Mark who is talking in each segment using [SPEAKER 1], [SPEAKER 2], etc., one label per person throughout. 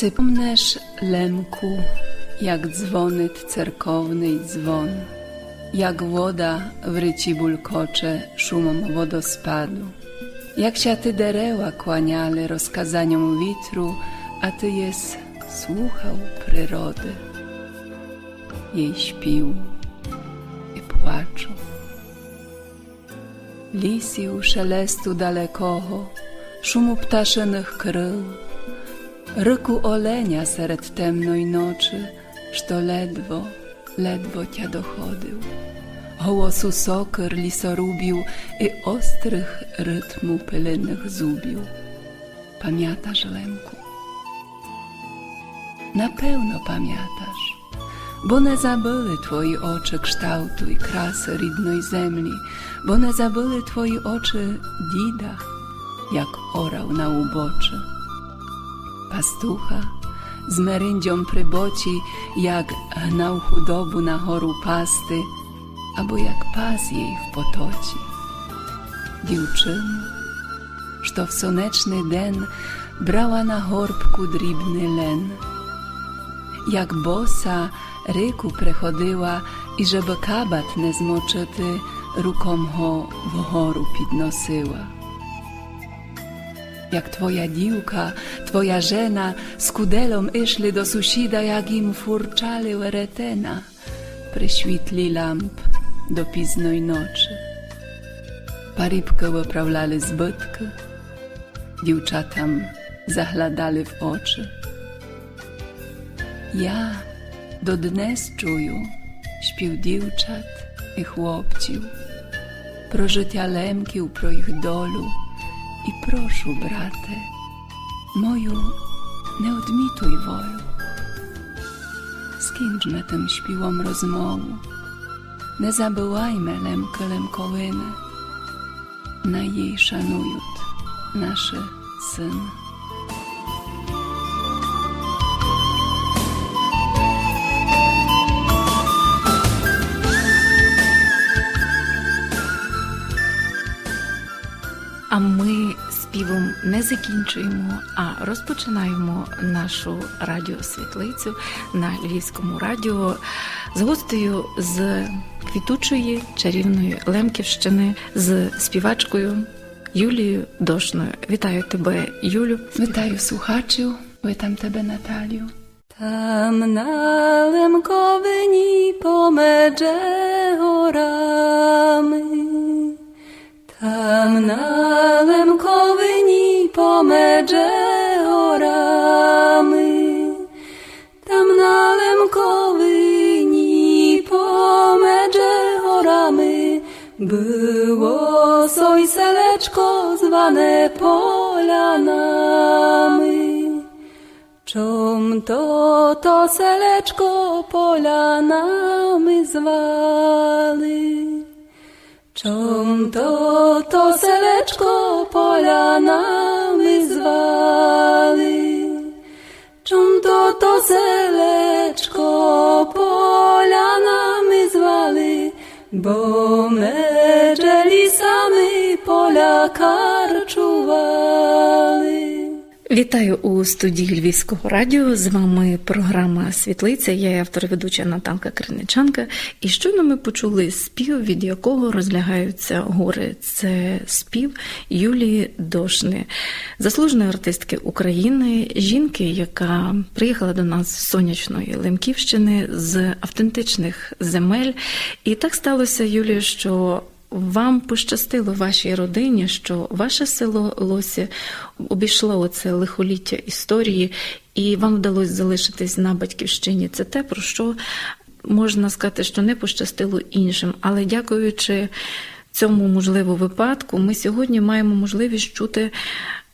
[SPEAKER 1] Czy pomnesz, Lemku, jak dzwonyt cerkowny dzwon, jak woda w ryci bulkocze szumom wodospadu, jak się ty dereła kłaniale rozkazaniom witru, a ty jest słuchał przyrody, jej śpił i płaczu. Lisiu szelestu dalekoho, szumu ptaszynych krył, Ryku olenia sred temnej noczy, Što ledwo, ledwo cia dochodył. Hołosu sokr lisorubił I ostrych rytmu pylynych zubił. Pamiętasz, Lemku? Na pełno pamiętasz, bo ne zabyły twoi oczy kształtu i krasy ridnej zemli, bo ne zabyły twoi oczy dida, jak orał na uboczy pastucha z meryndzią pryboci, jak gnał chudobu na choru pasty, albo jak pas jej w potoci. Dziewczynu, što w soneczny den brała na chorbku dribny len, jak bosa ryku prechodyła i żeby kabat nie zmoczyty, rukom ho w choru podnosiła. Jak twoja diłka, twoja żena z kudelą išli do susida, jak im furczali weretena pri świtli lamp do piznoj nocy. Paribkę wyprawlali zbytki, dziewczatam zahladali w oczy. Ja do dnes czuję śpiew dziewczat i chłopciów, pro życia lemkił, pro ich dolu i proszę, brate, moju nie odmituj wolu. Skindźmy tym śpiwom rozmowu, nie zabyłajmy lemkę lemkołyny, na jej szanują nasze syny.
[SPEAKER 2] А ми співом не закінчуємо, а розпочинаємо нашу радіосвітлицю на Львівському радіо з гостею з квітучої чарівної Лемківщини з співачкою Юлією Дошною. Вітаю тебе, Юлю.
[SPEAKER 1] Вітаю słuchaczów, witam Ciebie Nataliu. Tam na Lemkowyni pomedze oramy, tam na Lemkowyni pomedze oramy, tam na Lemkowyni pomedze oramy, było sojseleczko zwane polanami. Czom to to seleczko polanami zwali? Czom to to seleczko polanami zwali? Czom to to seleczko polanami zwali? Bo meczeli sami pola karczowali.
[SPEAKER 2] Вітаю у студії Львівського радіо. З вами програма Світлиця. Я є автор-ведуча Наталка Криничанка. І щойно ми почули спів, від якого розлягаються гори. Це спів Юлії Дошни, заслуженої артистки України, жінки, яка приїхала до нас з сонячної Лемківщини, з автентичних земель. І так сталося, Юлія, що вам пощастило вашій родині, що ваше село Лосі обійшло оце лихоліття історії, і вам вдалося залишитись на батьківщині. Це те, про що можна сказати, що не пощастило іншим. Але дякуючи цьому можливо випадку, ми сьогодні маємо можливість чути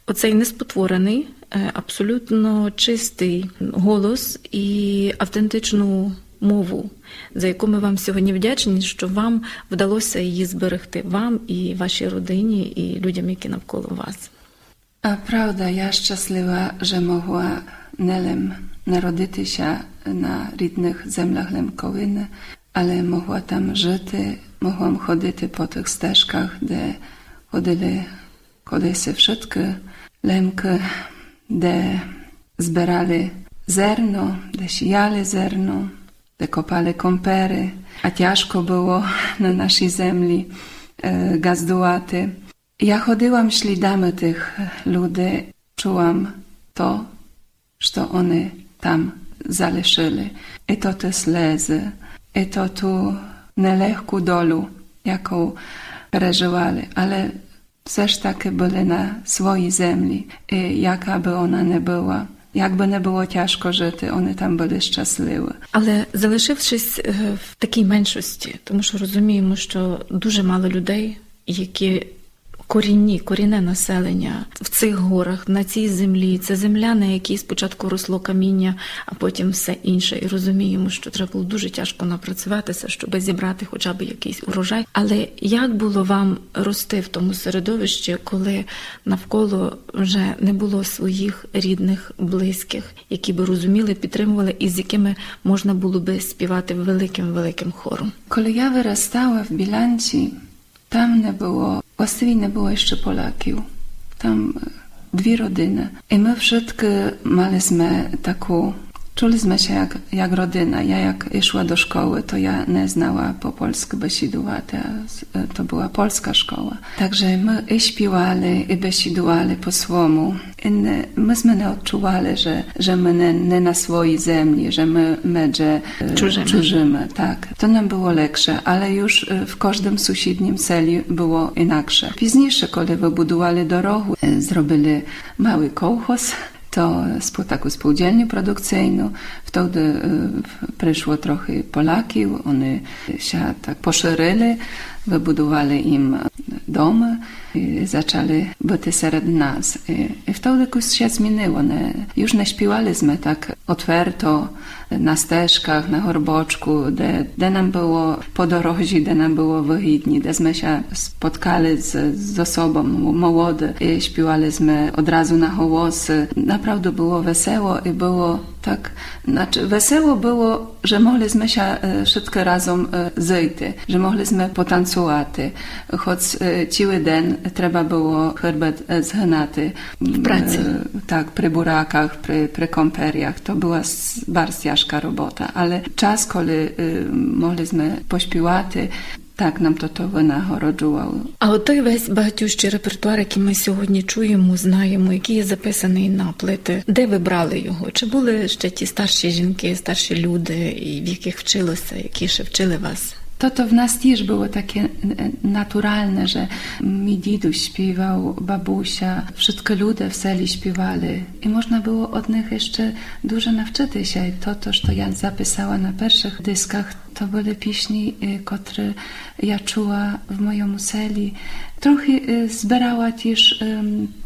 [SPEAKER 2] оцей неспотворений, е, абсолютно чистий голос і автентичну мову, за яку ми вам сьогодні вдячні, що вам вдалося її зберегти вам і вашій родині, і людям, які навколо вас.
[SPEAKER 1] Prawda, ja szczęśliwa, że mogła Nelem narodzić się na rідних землях Лемковини, але могла там жити, могла ходити по тих стежках, де ходили колись всі лемки, де збирали зерно, де сіяли зерно, де копали kompery, a ciężko było na naszej ziemi e, gazdувати. Ja chodziłam śladami tych ludzi, czułam to, co oni tam залишили. І то те слези, і то ту нелегку долю, яку переживали, але все ж таки були на своїй землі, і яка би вона не була. Як би не було тяжко жити, вони там були щасливі.
[SPEAKER 2] Але залишившись е, в такій меншості, тому що розуміємо, що дуже мало людей, які корінні, корінне населення в цих горах, на цій землі. Це земля, на якій спочатку росло каміння, а потім все інше. І розуміємо, що треба було дуже тяжко напрацюватися, щоб зібрати хоча б якийсь урожай. Але як було вам рости в тому середовищі, коли навколо вже не було своїх рідних, близьких, які би розуміли, підтримували і з якими можна було би співати великим великим хором?
[SPEAKER 1] Коли я виростала в Біланці, там не було, właściwie не було ще Полаків. Там дві родини. І ми wszystkie maliśmy taką Czuliśmy się jak, jak rodzina. Ja jak szła do szkoły, to ja nie znała po polsku besidувати, a to była polska szkoła. Także my i śpiewali, i besidували po swomu. I nie, myśmy nie odczuwali, że, że my nie, nie na swojej ziemi, że my medże
[SPEAKER 2] Czужimy.
[SPEAKER 1] czужimy. Tak, to nam było lepsze, ale już w każdym sąsiednim seli było інакше. Пізніше, коли вибудували дорогу, зробили mały kołchoz, to taką spółdzielnię produkcyjną. Wtedy y, przyszło trochę Polaków, oni się tak poszerzyli, wybudowali im domy i zaczęli być wśród nas. I wtedy coś się zmieniło. Nie, już nie śpiewaliśmy tak otwarto na ścieżkach, na horboczku, gdzie, gdzie nam było po drodze, gdzie nam było wygodnie, gdzieśmy się spotkali z, z osobą młody i śpiewaliśmy od razu na głosy. Naprawdę było wesoło i było tak, znaczy wesoło było, że mogliśmy się e, wszystkie razem e, zejść, że mogliśmy potancować, choć e, cały dzień trzeba było herbet z henaty.
[SPEAKER 2] W pracy.
[SPEAKER 1] Tak, przy burakach, przy, przy komperiach. To była bardzo ciężka robota, ale czas, kiedy mogliśmy pośpiewać, так нам то то винагороджувало.
[SPEAKER 2] А от той весь багатющий репертуар, який ми сьогодні чуємо, знаємо, який є записаний на плити, де ви брали його? Чи були ще ті старші жінки, старші люди, в яких вчилося, які ще вчили вас?
[SPEAKER 1] To to w nas też było takie e, naturalne, że mi dziduś śpiewał, babusia, wszystkie ludzie w seli śpiewali i można było od nich jeszcze dużo nauczyć się. To, to, co ja zapisała na pierwszych dyskach, to były pieśni, e, które ja czuła w moją seli. Trochę e, zbierała też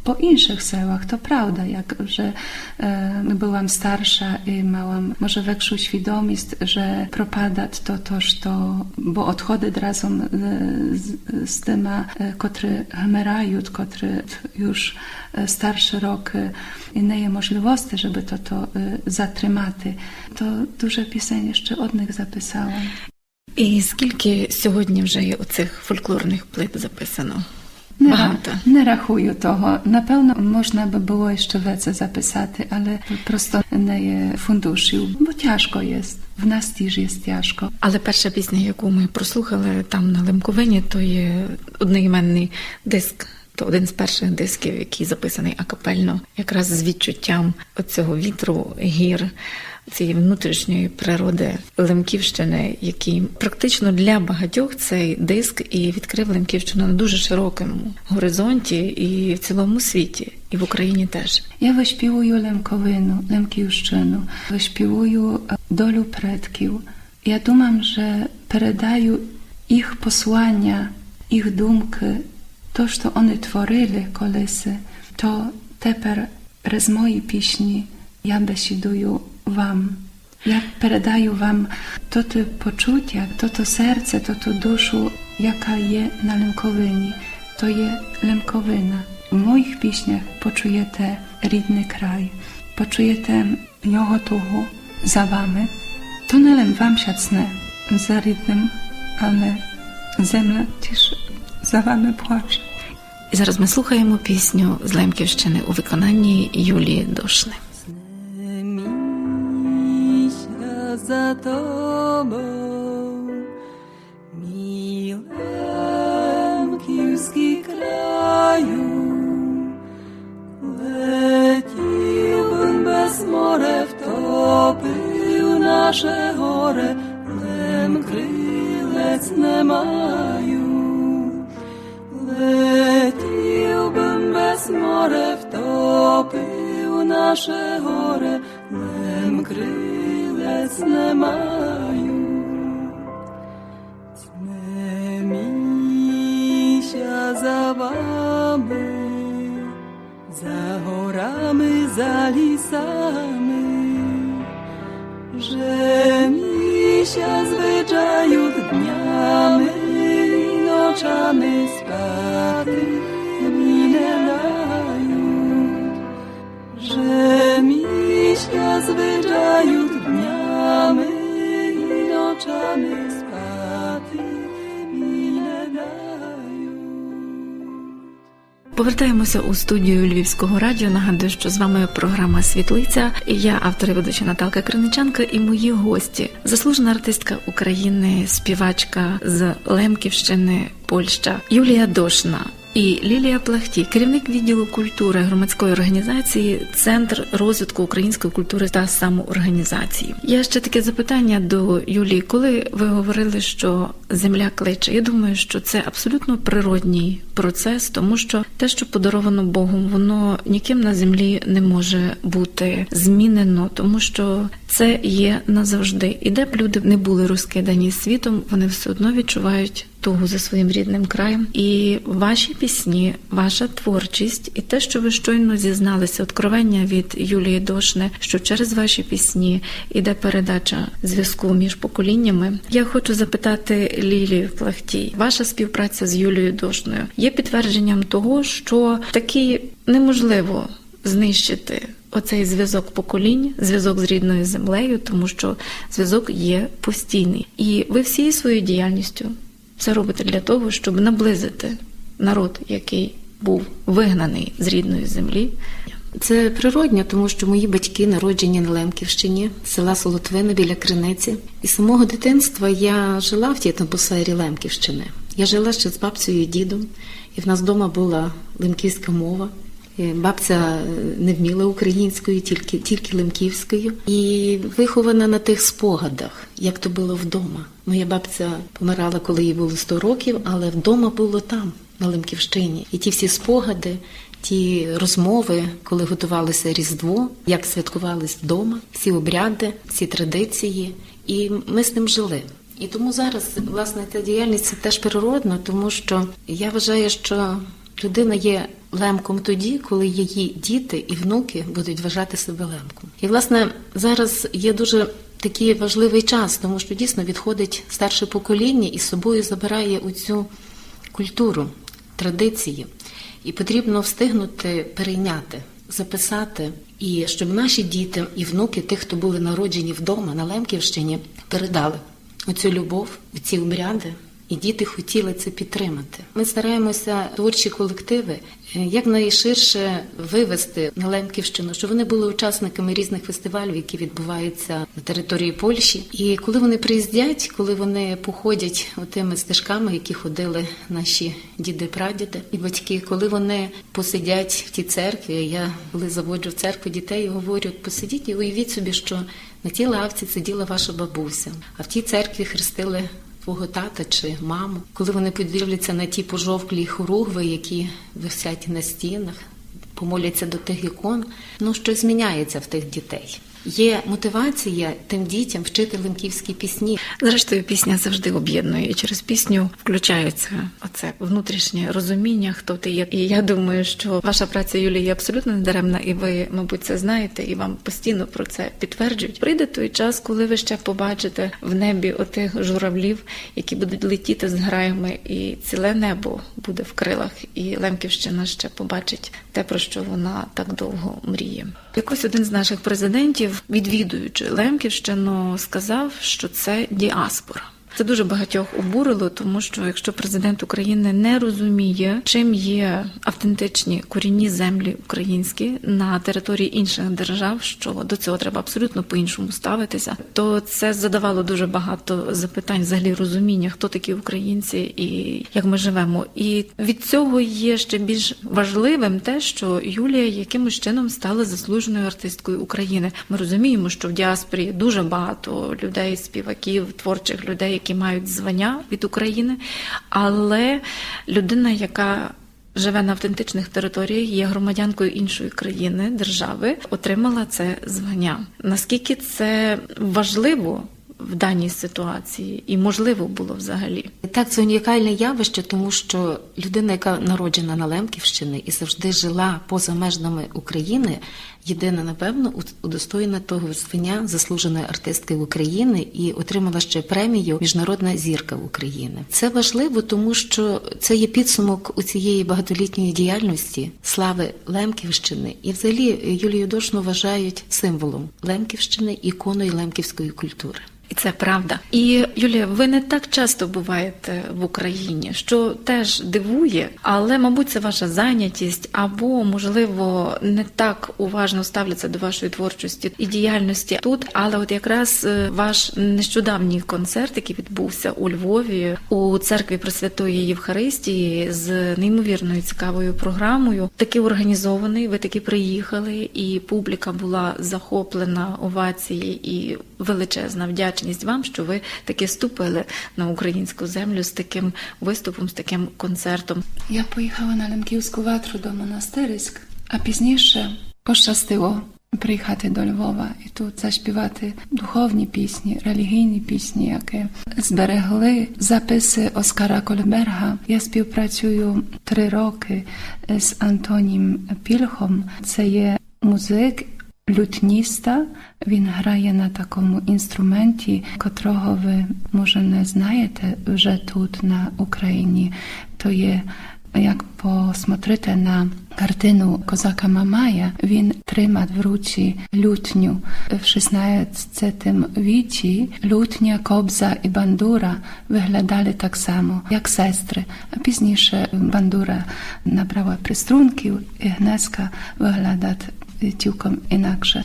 [SPEAKER 1] po innych selach, to prawda, jak, że e, byłam starsza i miałam może większą świadomość, że propadać to toż to, bo odchody razem z, z, tymi, które umirają, które już starsze roki i nie є możliwości, żeby to, to zatrzymać. To duże pisanie jeszcze od nich zapisałam.
[SPEAKER 2] І скільки сьогодні вже є оцих фольклорних плит записано?
[SPEAKER 1] Nie,
[SPEAKER 2] Багато.
[SPEAKER 1] nie rachuję того. Pewno można by było jeszcze więcej zapisać, ale prosto nie є funduszів, bo ciężko jest. W nas też jest ciężko.
[SPEAKER 2] Але перша пісня, яку ми прослухали там на Лемковині, то є одноіменний диск. То один з перших дисків, який записаний акапельно, якраз з відчуттям оцього вітру, гір, цієї внутрішньої природи Лемківщини, який практично для багатьох цей диск і відкрив Лемківщину на дуже широкому горизонті і в цілому світі, і в Україні теж.
[SPEAKER 1] Я виспівую Лемковину, Лемківщину, виспівую е, долю предків. Я думам, że передаю їх послання, їх думки, то, що вони творили колись, то тепер з моїй пісні я бесідую вам. Я передаю вам то те почуття, то то серце, то ту душу, яка є на Лемковині. То є Лемковина. В моїх піснях почуєте рідний край, почуєте його тугу за вами. То не лем вам щасне за рідним, але земля теж за вами плаче.
[SPEAKER 2] І зараз ми слухаємо пісню з Лемківщини у
[SPEAKER 1] todo. Крилець не
[SPEAKER 2] Повертаємося у студію Львівського радіо. Нагадую, що з вами програма Світлиця. І я автор і ведуча Наталка Криничанка і мої гості, заслужена артистка України, співачка з Лемківщини, Польща Юлія Дошна. І Лілія Плахті, керівник відділу культури громадської організації, Центр розвитку української культури та самоорганізації. Я ще таке запитання до Юлії. Коли ви говорили, що земля кличе, я думаю, що це абсолютно природній процес, тому що те, що подаровано Богом, воно ніким на землі не може бути змінено, тому що це є назавжди. І де б люди не були розкидані світом, вони все одно відчувають тугу за своїм рідним краєм. І ваші пісні, ваша творчість, і те, що ви щойно зізналися, откровення від Юлії Дошни, що через ваші пісні іде передача зв'язку між поколіннями. Я хочу запитати Лілію Плахтій, ваша співпраця з Юлією Дошною є підтвердженням того, що таки неможливо знищити. Оцей зв'язок поколінь, зв'язок з рідною землею, тому що зв'язок є постійний, і ви всією своєю діяльністю це робите для того, щоб наблизити народ, який був вигнаний з рідної землі.
[SPEAKER 3] Це природньо, тому що мої батьки народжені на Лемківщині, села Солотвина біля Криниці. І з самого дитинства я жила в тій атмосфері Лемківщини. Я жила ще з бабцею і дідом, і в нас вдома була лемківська мова. І Бабця не вміла українською, тільки, тільки лемківською. І вихована на тих спогадах, як то було вдома. Моя бабця помирала, коли їй було 100 років, але вдома було там, на Лемківщині. І ті всі спогади, ті розмови, коли готувалося Різдво, як святкувались вдома, всі обряди, всі традиції, і ми з ним жили. І тому зараз, власне, ця діяльність це теж природно, тому що я вважаю, що людина є лемком тоді, коли її діти і внуки будуть вважати себе лемком. І власне зараз є дуже такий важливий час, тому що дійсно відходить старше покоління і з собою забирає оцю культуру, традиції. І потрібно встигнути перейняти, записати, і щоб наші діти і внуки, тих, хто були народжені вдома на Лемківщині, передали оцю любов, ці обряди. І діти хотіли це підтримати. Ми стараємося творчі колективи е, якнайширше вивести на Лемківщину, щоб вони були учасниками різних фестивалів, які відбуваються на території Польщі. І коли вони приїздять, коли вони походять отими стежками, які ходили наші діди-прадіди і батьки, коли вони посидять в тій церкві, я коли заводжу в церкву дітей, говорю, посидіть і уявіть собі, що на тій лавці сиділа ваша бабуся, а в тій церкві хрестили твого тата чи маму, коли вони подивляться на ті пожовклі хоругви, які висять на стінах, помоляться до тих ікон, ну щось зміняється в тих дітей. Є мотивація тим дітям вчити лемківські пісні.
[SPEAKER 2] Зрештою, пісня завжди об'єднує. І через пісню включається оце внутрішнє розуміння, хто ти є. І я думаю, що ваша праця Юлія є абсолютно недаремна, і ви, мабуть, це знаєте, і вам постійно про це підтверджують. Прийде той час, коли ви ще побачите в небі отих журавлів, які будуть летіти з граями, і ціле небо буде в крилах, і Лемківщина ще побачить те, про що вона так довго мріє. Якось один з наших президентів, відвідуючи Лемківщину, сказав, що це діаспора. Це дуже багатьох обурило, тому що якщо президент України не розуміє, чим є автентичні корінні землі українські на території інших держав, що до цього треба абсолютно по-іншому ставитися, то це задавало дуже багато запитань, взагалі розуміння, хто такі українці і як ми живемо. І від цього є ще більш важливим те, що Юлія якимось чином стала заслуженою артисткою України. Ми розуміємо, що в діаспорі дуже багато людей, співаків, творчих людей, які мають звання від України, але людина, яка Живе на автентичних територіях, є громадянкою іншої країни, держави, отримала це звання. Наскільки це важливо в даній ситуації і можливо було взагалі?
[SPEAKER 3] Так, це унікальне явище, тому що людина, яка народжена на Лемківщині і завжди жила поза межами України, єдина, напевно, удостоєна того звання заслуженої артистки України і отримала ще премію Міжнародна зірка України. Це важливо, тому що це є підсумок у цієї багатолітньої діяльності слави Лемківщини, і взагалі Юлію Дошну вважають символом Лемківщини, іконою лемківської культури.
[SPEAKER 2] І це правда. І Юлія, ви не так часто буваєте в Україні, що теж дивує, але мабуть це ваша зайнятість, або можливо не так уважно ставляться до вашої творчості і діяльності тут. Але от якраз е, ваш нещодавній концерт, який відбувся у Львові у церкві Пресвятої Євхаристії з неймовірною цікавою програмою, такий організований. Ви таки приїхали, і публіка була захоплена овації і величезна вдячність вдячність вам, що ви таки ступили на українську землю з таким виступом, з таким концертом.
[SPEAKER 1] Я поїхала на Лемківську ватру до монастириськ, а пізніше пощастило приїхати до Львова і тут заспівати духовні пісні, релігійні пісні, які зберегли записи Оскара Кольберга. Я співпрацюю три роки з Антонім Пільхом. Це є музик лютніста. Він грає на такому інструменті, котрого ви може не знаєте вже тут на Україні. То є як посмотрите на картину Козака Мамая, він тримав в руці лютню в 16 віці. Лютня, кобза і бандура виглядали так само, як сестри. А пізніше бандура набрала приструнків і гнеска виглядає цілком інакше.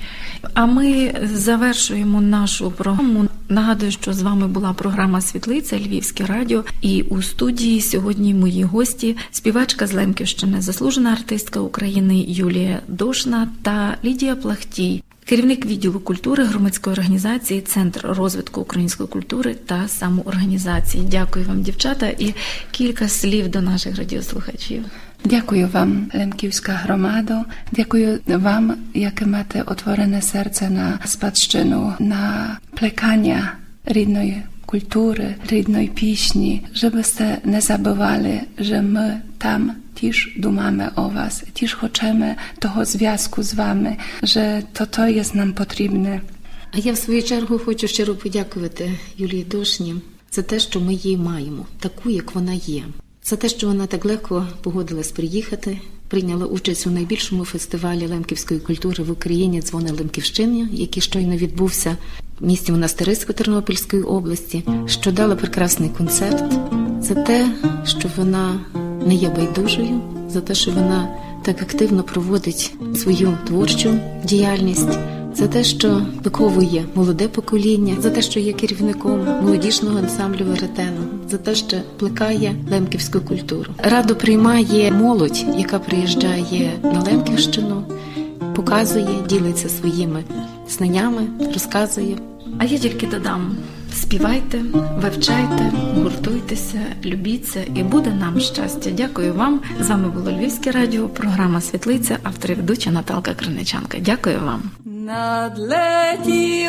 [SPEAKER 2] А ми завершуємо нашу програму. Нагадую, що з вами була програма Світлиця Львівське радіо. І у студії сьогодні мої гості, співачка з Лемківщини, заслужена артистка України Юлія Дошна та Лідія Плахтій. Керівник відділу культури громадської організації, Центр розвитку української культури та самоорганізації. Дякую вам, дівчата, і кілька слів до наших радіослухачів.
[SPEAKER 1] Дякую вам, Лемківська громада. Дякую вам, яке маєте отворене серце на спадщину, на плекання рідної культури, рідної пісні, żebyście не забували, що ми там теж думаємо о вас, теж хочемо того зв'язку з вами, що то то є нам потрібне.
[SPEAKER 3] А я в свою чергу хочу щиро подякувати Юлії Дошні за те, що ми її маємо, таку, як вона є. За те, що вона так легко погодилась приїхати, прийняла участь у найбільшому фестивалі лемківської культури в Україні «Дзвони Лемківщини, який щойно відбувся в місті Монастириську Тернопільської області, що дала прекрасний концерт, за те, що вона не є байдужою, за те, що вона так активно проводить свою творчу діяльність за те, що виховує молоде покоління, за те, що є керівником молодіжного ансамблю веретену, за те, що плекає лемківську культуру. Радо приймає молодь, яка приїжджає на Лемківщину, показує, ділиться своїми знаннями, розказує.
[SPEAKER 2] А я тільки додам: співайте, вивчайте, гуртуйтеся, любіться, і буде нам щастя. Дякую вам. З вами було Львівське радіо, програма Світлиця, автор ведуча Наталка Криничанка. Дякую вам.
[SPEAKER 4] nad leti